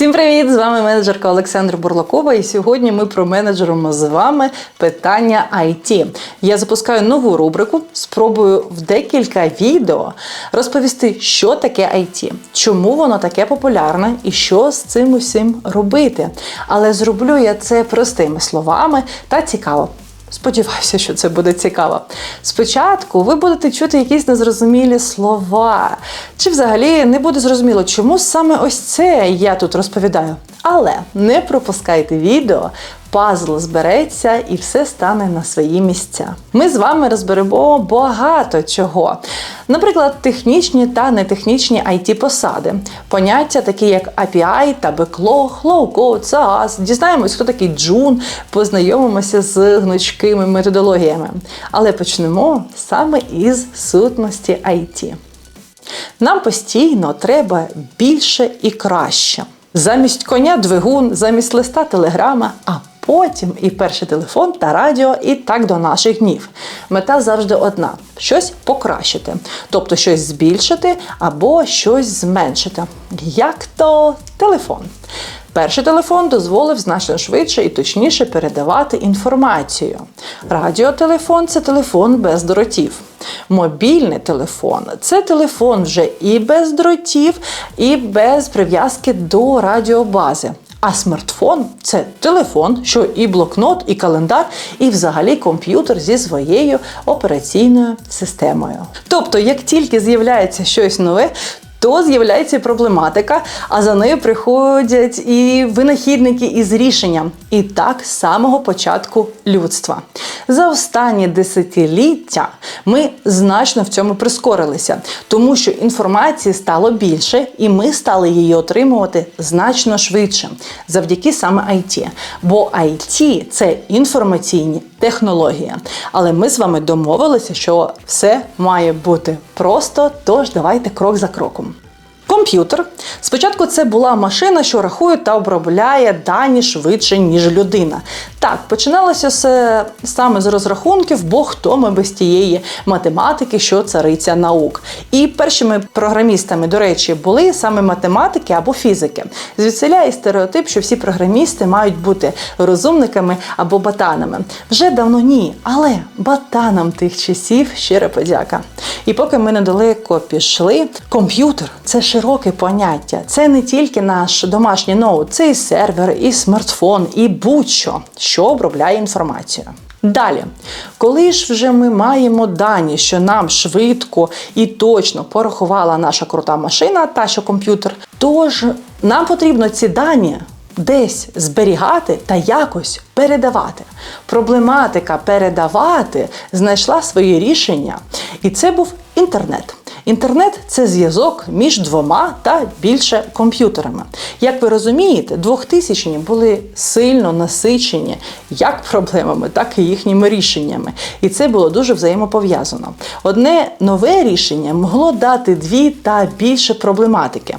Всім привіт! З вами менеджерка Олександра Бурлакова. І сьогодні ми променеджеримо з вами питання IT. Я запускаю нову рубрику. Спробую в декілька відео розповісти, що таке IT, чому воно таке популярне і що з цим усім робити. Але зроблю я це простими словами та цікаво. Сподіваюся, що це буде цікаво. Спочатку ви будете чути якісь незрозумілі слова, чи взагалі не буде зрозуміло, чому саме ось це я тут розповідаю. Але не пропускайте відео, пазл збереться і все стане на свої місця. Ми з вами розберемо багато чого. Наприклад, технічні та нетехнічні it посади, поняття такі як API та Backlog, Low-Code, SaaS. Дізнаємось, хто такий джун, познайомимося з гнучкими методологіями. Але почнемо саме із сутності IT. Нам постійно треба більше і краще. Замість коня двигун, замість листа телеграма, а потім і перший телефон та радіо, і так до наших днів. Мета завжди одна: щось покращити, тобто щось збільшити або щось зменшити. Як то телефон. Перший телефон дозволив значно швидше і точніше передавати інформацію. Радіотелефон це телефон без дротів. Мобільний телефон це телефон вже і без дротів, і без прив'язки до радіобази. А смартфон це телефон, що і блокнот, і календар, і взагалі комп'ютер зі своєю операційною системою. Тобто, як тільки з'являється щось нове, то з'являється проблематика, а за нею приходять і винахідники із рішенням. І так з самого початку людства. За останні десятиліття ми значно в цьому прискорилися, тому що інформації стало більше, і ми стали її отримувати значно швидше завдяки саме IT. Бо IT – це інформаційні технології. Але ми з вами домовилися, що все має бути просто, тож давайте крок за кроком. Комп'ютер. Спочатку це була машина, що рахує та обробляє дані швидше, ніж людина. Так, починалося з, саме з розрахунків, бо хто ми без тієї математики, що цариця наук. І першими програмістами, до речі, були саме математики або фізики. Звідсиля і стереотип, що всі програмісти мають бути розумниками або батанами. Вже давно ні, але батанам тих часів щира подяка. І поки ми недалеко пішли, комп'ютер це широке поняття. Це не тільки наш домашній ноут, це і сервер, і смартфон, і будь-що, що обробляє інформацію. Далі, коли ж вже ми маємо дані, що нам швидко і точно порахувала наша крута машина, та що комп'ютер, то ж нам потрібно ці дані десь зберігати та якось передавати. Проблематика передавати знайшла своє рішення, і це був інтернет. Інтернет це зв'язок між двома та більше комп'ютерами. Як ви розумієте, 2000-ні були сильно насичені як проблемами, так і їхніми рішеннями. І це було дуже взаємопов'язано. Одне нове рішення могло дати дві та більше проблематики.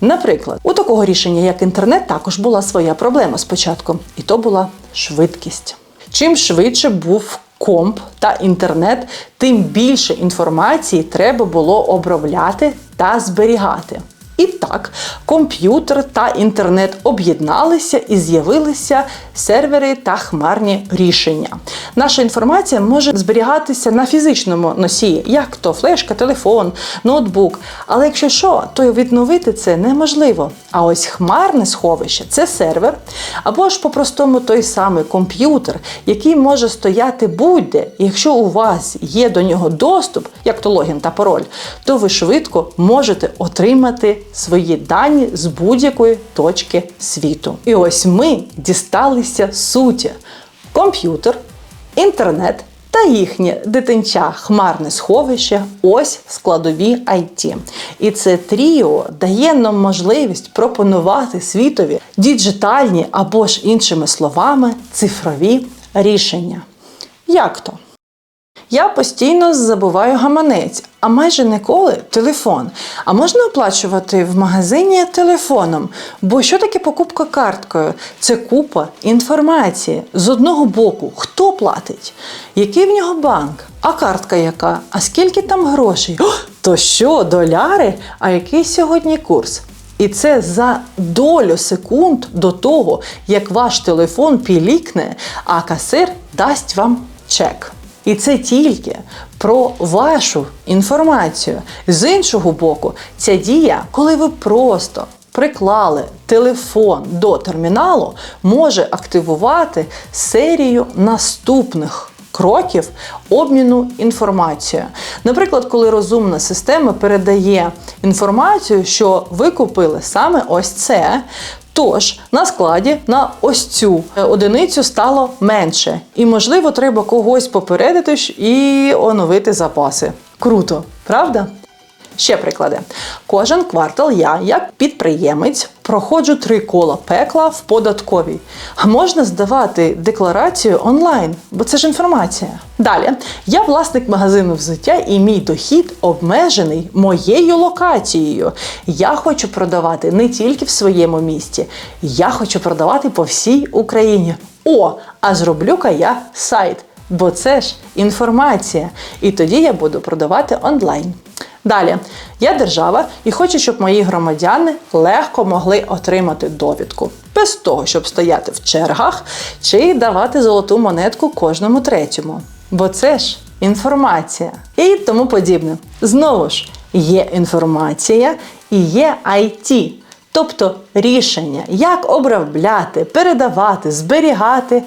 Наприклад, у такого рішення, як інтернет, також була своя проблема спочатку, і то була швидкість. Чим швидше був комп та інтернет, тим більше інформації треба було обробляти та зберігати. І так, комп'ютер та інтернет об'єдналися і з'явилися сервери та хмарні рішення. Наша інформація може зберігатися на фізичному носії, як то флешка, телефон, ноутбук. Але якщо що, то відновити це неможливо. А ось хмарне сховище це сервер, або ж по-простому той самий комп'ютер, який може стояти будь-де. Якщо у вас є до нього доступ, як то логін та пароль, то ви швидко можете отримати свої дані з будь-якої точки світу. І ось ми дісталися суті: комп'ютер, інтернет. Та їхнє дитинча хмарне сховище ось складові IT. І це тріо дає нам можливість пропонувати світові діджитальні або ж іншими словами цифрові рішення. Як то? Я постійно забуваю гаманець, а майже ніколи телефон. А можна оплачувати в магазині телефоном? Бо що таке покупка карткою? Це купа інформації. З одного боку, хто платить, який в нього банк, а картка яка, а скільки там грошей? О, то що, доляри? А який сьогодні курс? І це за долю секунд до того, як ваш телефон пілікне, а касир дасть вам чек. І це тільки про вашу інформацію. З іншого боку, ця дія, коли ви просто приклали телефон до терміналу, може активувати серію наступних кроків обміну інформацією. Наприклад, коли розумна система передає інформацію, що ви купили саме ось це. Тож на складі на ось цю одиницю стало менше, і можливо треба когось попередити і оновити запаси. Круто, правда? Ще приклади. Кожен квартал я, як підприємець, проходжу три кола пекла в податковій. Можна здавати декларацію онлайн, бо це ж інформація. Далі, я власник магазину взуття і мій дохід обмежений моєю локацією. Я хочу продавати не тільки в своєму місті, я хочу продавати по всій Україні. О, а зроблю-ка я сайт, бо це ж інформація. І тоді я буду продавати онлайн. Далі, я держава і хочу, щоб мої громадяни легко могли отримати довідку, без того, щоб стояти в чергах чи давати золоту монетку кожному третьому. Бо це ж інформація і тому подібне. Знову ж, є інформація і є IT. Тобто рішення, як обробляти, передавати, зберігати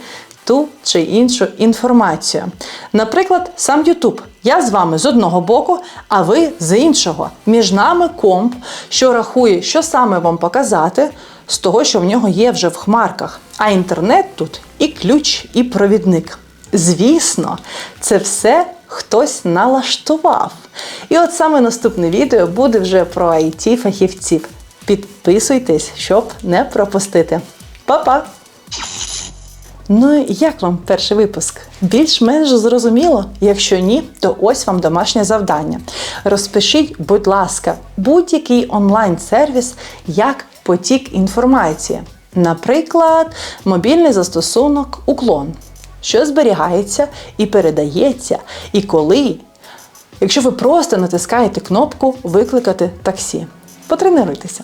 ту чи іншу інформацію. Наприклад, сам YouTube. Я з вами з одного боку, а ви з іншого. Між нами комп, що рахує, що саме вам показати, з того, що в нього є вже в хмарках. А інтернет тут і ключ, і провідник. Звісно, це все хтось налаштував. І от саме наступне відео буде вже про it фахівців. Підписуйтесь, щоб не пропустити. Па-па! Ну як вам перший випуск? Більш-менш зрозуміло? Якщо ні, то ось вам домашнє завдання. Розпишіть, будь ласка, будь-який онлайн-сервіс як потік інформації. Наприклад, мобільний застосунок Уклон, що зберігається і передається, і коли. Якщо ви просто натискаєте кнопку Викликати таксі. Потренуйтеся.